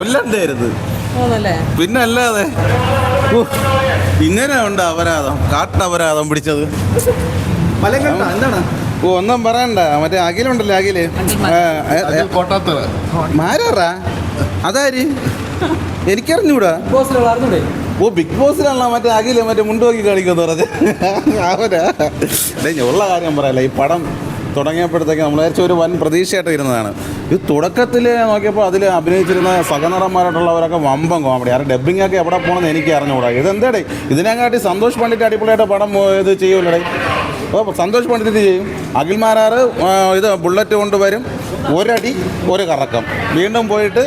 കൊല്ലണ്ടായിരുന്നു. പിന്നെ അല്ലാതെ ഇങ്ങനെ ഉണ്ട് അപരാധം. കാട്ടപരാധം പിടിച്ചത്. എന്താണ്? ഓ ഒന്നും പറയണ്ട. മറ്റേ അഖിലുണ്ടല്ലോ അഖിൽ? മാരാറാ? അതാര്? എനിക്കറിഞ്ഞൂടാ. ഓ ബിഗ് ബോസിലാണല്ലോ മറ്റേ അഖിൽ മറ്റേ മുണ്ടോക്കി കളിക്കുന്നു പറഞ്ഞത് അവരാ ഉള്ള കാര്യം പറയല്ല ഈ പടം തുടങ്ങിയപ്പോഴത്തേക്ക് നമ്മൾ ഒരു വൻ പ്രതീക്ഷയായിട്ട് ഇരുന്നതാണ്. ഇത് തുടക്കത്തിൽ നോക്കിയപ്പോൾ അതിൽ അഭിനയിച്ചിരുന്ന സഹനടന്മാരായിട്ടുള്ളവരൊക്കെ വമ്പം കോമഡി ആരും ഡബ്ബിംഗ് ഒക്കെ എവിടെ പോകണമെന്ന് എനിക്ക് അറിഞ്ഞുകൂടാ. ഇതെന്താടേ? ഇതിനെക്കാട്ടി സന്തോഷ് പണ്ഡിറ്റ് അടിപൊളിയായിട്ട് പടം ഇത് ചെയ്യൂലടേ. അപ്പോൾ സന്തോഷ് പണ്ഡിറ്റ് ചെയ്യും. അഖിൽമാരാർ ആ, ഇത് ബുള്ളറ്റ് കൊണ്ടുവരും. ഒരടി ഒരു കറക്കം. വീണ്ടും പോയിട്ട്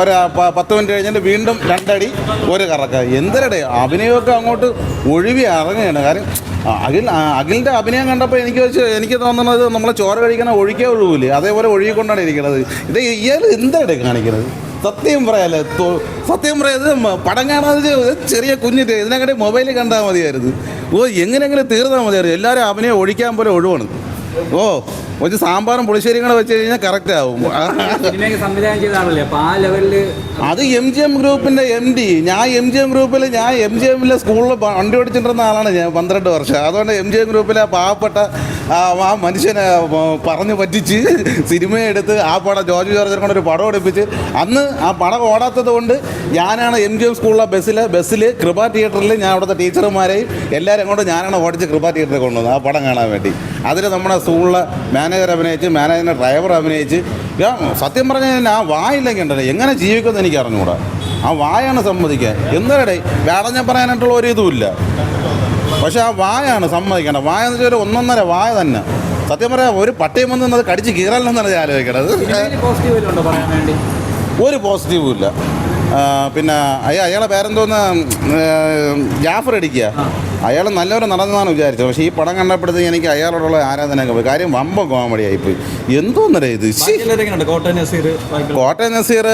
ഒരു പത്ത് മിനിറ്റ് കഴിഞ്ഞിട്ട് വീണ്ടും രണ്ടടി ഒരു കറക്കം. എന്തരടെ അഭിനയമൊക്കെ അങ്ങോട്ട് ഒഴിവി ഇറങ്ങുകയാണ്. കാര്യം ആ, അഖിൽ ആ, അഖിലിന്റെ അഭിനയം കണ്ടപ്പോൾ എനിക്ക് വെച്ച് എനിക്ക് തോന്നുന്നത് നമ്മളെ ചോര കഴിക്കണ ഒഴിക്കേ ഒഴുകൂലേ അതേപോലെ ഒഴുകിക്കൊണ്ടാണ് ഇരിക്കുന്നത് ഇത് ഇയാൾ എന്താണ് കാണിക്കുന്നത്? സത്യം പറയാലേ സത്യം പറയാത് പടം കാണാതെ ചെറിയ കുഞ്ഞിട്ട് ഇതിനെക്കാട്ടി മൊബൈലിൽ കണ്ടാൽ മതിയായിരുന്നു. ഓ എങ്ങനെയെങ്കിലും തീർന്നാൽ മതിയായിരുന്നു. എല്ലാവരും അവനെ ഒഴിക്കാൻ പോലെ ഒഴിവാണ്. ഓ കുറച്ച് സാമ്പാറും പുളിശ്ശേരിയും കൂടെ വെച്ച് കഴിഞ്ഞാൽ കറക്റ്റ് ആവും. അത് എം ജി എം ഗ്രൂപ്പിന്റെ എം ഡി ഞാൻ എം ജി എം ഗ്രൂപ്പിൽ ഞാൻ എം ജി എമ്മിലെ സ്കൂളിൽ വണ്ടി ഓടിച്ചിട്ടിരുന്ന ആളാണ് ഞാൻ പന്ത്രണ്ട് വർഷം. അതുകൊണ്ട് എം ജി എം ഗ്രൂപ്പിലെ പാവപ്പെട്ട ആ മനുഷ്യനെ പറഞ്ഞു പറ്റിച്ച് സിനിമ എടുത്ത് ആ പടം ജോർജ് ജോർജിനെ കൊണ്ട് ഒരു പടം എടുപ്പിച്ച് അന്ന് ആ പടം ഓടാത്തത് കൊണ്ട് ഞാനാണ് എം ജി എം സ്കൂളിലെ ബസ്സിൽ ബസ്സിൽ കൃപ തിയേറ്ററിൽ ഞാൻ അവിടുത്തെ ടീച്ചർമാരെയും എല്ലാവരും കൊണ്ട് ഞാനാണ് ഓടിച്ച് കൃപ തിയേറ്ററിൽ കൊണ്ടുവന്നത് ആ പടം കാണാൻ വേണ്ടി. അതിൽ നമ്മുടെ സ്കൂളിലെ മാനേജർ അഭിനയിച്ച് മാനേജറിന്റെ ഡ്രൈവർ അഭിനയിച്ച് ഞാൻ സത്യം പറഞ്ഞാൽ ആ വായില്ലെങ്കിൽ ഉണ്ടല്ലോ എങ്ങനെ ജീവിക്കുമെന്ന് എനിക്ക് അറിഞ്ഞുകൂടാ. ആ വായാണ് സമ്മതിക്കുക. എന്താടേ വേടഞ്ഞ പറയാനായിട്ടുള്ള ഒരു ഇതുമില്ല. പക്ഷെ ആ വായാണ് സമ്മതിക്കേണ്ടത്. വായ എന്ന് വെച്ചാൽ ഒന്നൊന്നര വായ തന്നെ. സത്യം പറയാം ഒരു പട്ടയം വന്ന് അത് കടിച്ച് കീറലെന്നാണ് ഞാൻ ആലോചിക്കണത്. ഒരു പോസിറ്റീവും ഇല്ല. പിന്നെ അയ്യ അയാളെ പേരെന്തോന്ന് ജാഫർ അടിക്കുക. അയാൾ നല്ലൊരു നടന്നതാണ് വിചാരിച്ചത് പക്ഷേ ഈ പടം കണ്ടപ്പോഴത്തേക്ക് എനിക്ക് അയാളോടുള്ള ആരാധനയൊക്കെ പോയി. കാര്യം വമ്പ കോമഡി ആയിപ്പോയി എന്തോന്നറിയ ഇത്? കോട്ടയം നസീർ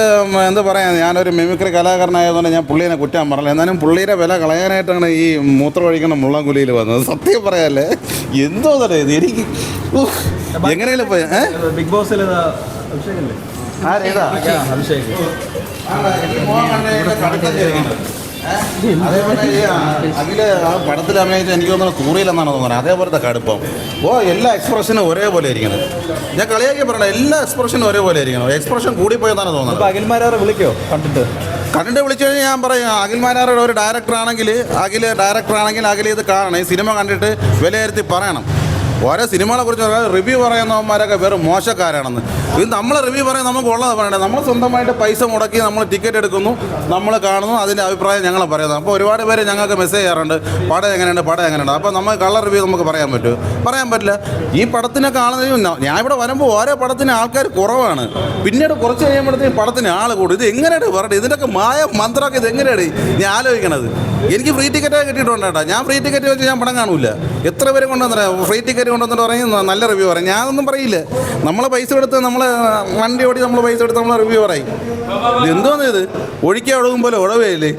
എന്ത് പറയാം ഞാനൊരു മിമിക്രി കലാകാരനായതുകൊണ്ട് ഞാൻ പുള്ളീനെ കുറ്റാൻ പറഞ്ഞില്ല. എന്നാലും പുള്ളിയുടെ വില കളയാനായിട്ടാണ് ഈ മൂത്രം ഒഴിക്കുന്ന മുള്ളംകുലിയിൽ വന്നത്. സത്യം പറയാല്ലേ? എന്തോ ഇത്? എനിക്ക് പോയി ബിഗ് ബോസിൽ അഭിഷേക് അതേപോലെ ഈ ആ പടത്തിൽ അഭിനയിച്ച എനിക്ക് തോന്നുന്നത് കൂറിയിലെന്നാണ് തോന്നുന്നത്. അതേപോലത്തെ കടുപ്പം. ഓ എല്ലാ എക്സ്പ്രഷനും ഒരേപോലെ ഇരിക്കണം ഞാൻ കളിയാക്കി പറയണം എല്ലാ എക്സ്പ്രഷനും ഒരേപോലെ ഇരിക്കണം എക്സ്പ്രഷൻ കൂടിപ്പോയെന്നാണ് തോന്നുന്നത്. അഖിൽമാരെ വിളിക്കോ? കണ്ടിട്ട്. കണ്ടിട്ട് വിളിച്ചു കഴിഞ്ഞാൽ ഞാൻ പറയാം അഖിൽമാരാറുടെ ഒരു ഡയറക്ടർ ആണെങ്കിൽ അഖിൽ ഡയറക്ടർ ആണെങ്കിൽ അഖിൽ ഇത് കാണണം. ഈ സിനിമ കണ്ടിട്ട് വിലയിരുത്തി പറയണം. ഓരോ സിനിമകളെ കുറിച്ച് റിവ്യൂ പറയുന്നവന്മാരൊക്കെ വെറും മോശക്കാരാണെന്ന്. ഇത് നമ്മൾ റിവ്യൂ പറയാൻ നമുക്ക് ഉള്ളത് പറയണ്ടേ? നമ്മൾ സ്വന്തമായിട്ട് പൈസ മുടക്കി നമ്മൾ ടിക്കറ്റ് എടുക്കുന്നു നമ്മൾ കാണുന്നു അതിന്റെ അഭിപ്രായം ഞങ്ങൾ പറയുന്നു അപ്പോൾ ഒരുപാട് പേര് ഞങ്ങൾക്ക് മെസ്സേജ് ചെയ്യാറുണ്ട് പടം എങ്ങനെയുണ്ട്? പടം എങ്ങനെയുണ്ട്? അപ്പോൾ നമ്മൾ കളർ റിവ്യൂ നമുക്ക് പറയാൻ പറ്റുമോ പറയാൻ പറ്റില്ല. ഈ പടത്തിനെ കാണുന്നതിന് ഞാൻ ഇവിടെ വരുമ്പോൾ ഓരോ പടത്തിന് ആൾക്കാർ കുറവാണ്. പിന്നീട് കുറച്ച് കഴിയുമ്പോഴത്തേക്കും പടത്തിന് ആൾ കൂടും. ഇത് എങ്ങനെയാണ് പറയട്ടെ ഇതിന്റെയൊക്കെ മായ മന്ത്രമൊക്കെ ഇത് എങ്ങനെയാണ്? ഞാൻ ആലോചിക്കണത്. എനിക്ക് ഫ്രീ ടിക്കറ്റ് കിട്ടിയിട്ടുണ്ട് കേട്ടോ. ഞാൻ ഫ്രീ ടിക്കറ്റ് വെച്ച് ഞാൻ പടം കാണൂല. എത്ര പേര് കൊണ്ടുവന്നിട്ട്? ഫ്രീ ടിക്കറ്റ് കൊണ്ടുവന്നിട്ട് പറയും നല്ല റിവ്യൂ പറയും. ഞാനൊന്നും പറയില്ല. നമ്മൾ പൈസ കൊടുത്ത് നമ്മൾ വണ്ടി ഓടി നമ്മൾ പൈസ കൊടുത്ത് നമ്മൾ റിവ്യൂ പറയും. എന്തോന്ന് ഇത്? ഒഴിക്കാൻ ഒഴുകും പോലെ ഉഴവേലേ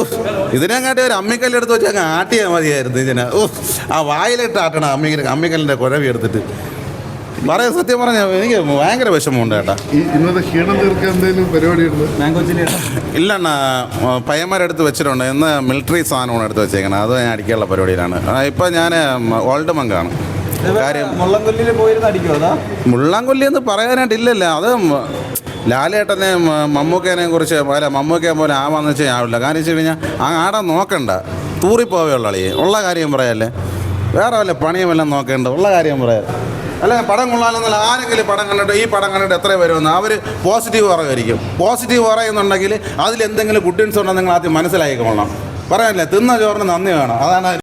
ഉഫ്, ഇതിനെങ്ങാട്ടി ഒരു അമ്മിക്കല്ലെടുത്ത് വെച്ച് അങ്ങ് ആട്ടിയാൽ മതിയായിരുന്നു ഇതിനെ. ഓ ആ വായിലിട്ട് ആട്ടണം അമ്മിക്കല്ലിന്റെ കുഴവി എടുത്തിട്ട്. പറയാം സത്യം പറഞ്ഞ എനിക്ക് ഭയങ്കര വിഷമമുണ്ട് ചേട്ടാ ഈ ഇന്നത്തെ ക്ഷീണം തീർക്കാൻ എന്തെങ്കിലും പരിപാടിയുണ്ട്? മാംഗോ ചില്ലി ഇല്ലണ്ണ പയ്യന്മാരെടുത്ത് വെച്ചിട്ടുണ്ട്. ഇന്ന് മിലിറ്ററി സാധനമാണ് എടുത്ത് വെച്ചേക്കണത് അത് ഞാൻ അടിക്കാനുള്ള പരിപാടിയിലാണ്. ഇപ്പം ഞാൻ ഓൾഡ് മങ്കാണ് കാര്യം മുള്ളംകൊല്ലിൽ പോയിരുന്ന് അടിക്കോ അതാ? മുള്ളാങ്കൊല്ലി എന്ന് പറയാനായിട്ടില്ലല്ല അത് മ- ലാലേട്ടനെ മ- മമ്മൂക്കേനെ കുറിച്ച് അല്ല മമ്മൂക്കയെ പോലെ ആവാന്ന് വെച്ചാൽ ആവില്ല. കാര്യം വെച്ച് കഴിഞ്ഞാൽ ആ ആടെ നോക്കണ്ട. തൂറിപ്പോവേ ഉള്ള അളിയെ ഉള്ള കാര്യം പറയല്ലേ. വേറെ വല്ല പണിയും എല്ലാം നോക്കേണ്ട. ഉള്ള കാര്യം പറയാം. അല്ല പടം കൊള്ളാലെന്നല്ല ആരെങ്കിലും പടം കണ്ടിട്ട് ഈ പടം കണ്ടിട്ട് എത്ര വരുമെന്ന് അവർ പോസിറ്റീവ് പറയുമായിരിക്കും. പോസിറ്റീവ് പറയുന്നുണ്ടെങ്കിൽ അതിൽ എന്തെങ്കിലും ഗുഡ് ഇൻസ് ഉണ്ടെന്ന് നിങ്ങൾ ആദ്യം മനസ്സിലാക്കിക്കൊള്ളണം. പറയാനില്ല? തിന്ന ചോറിന് നന്ദി വേണം. അതാണ്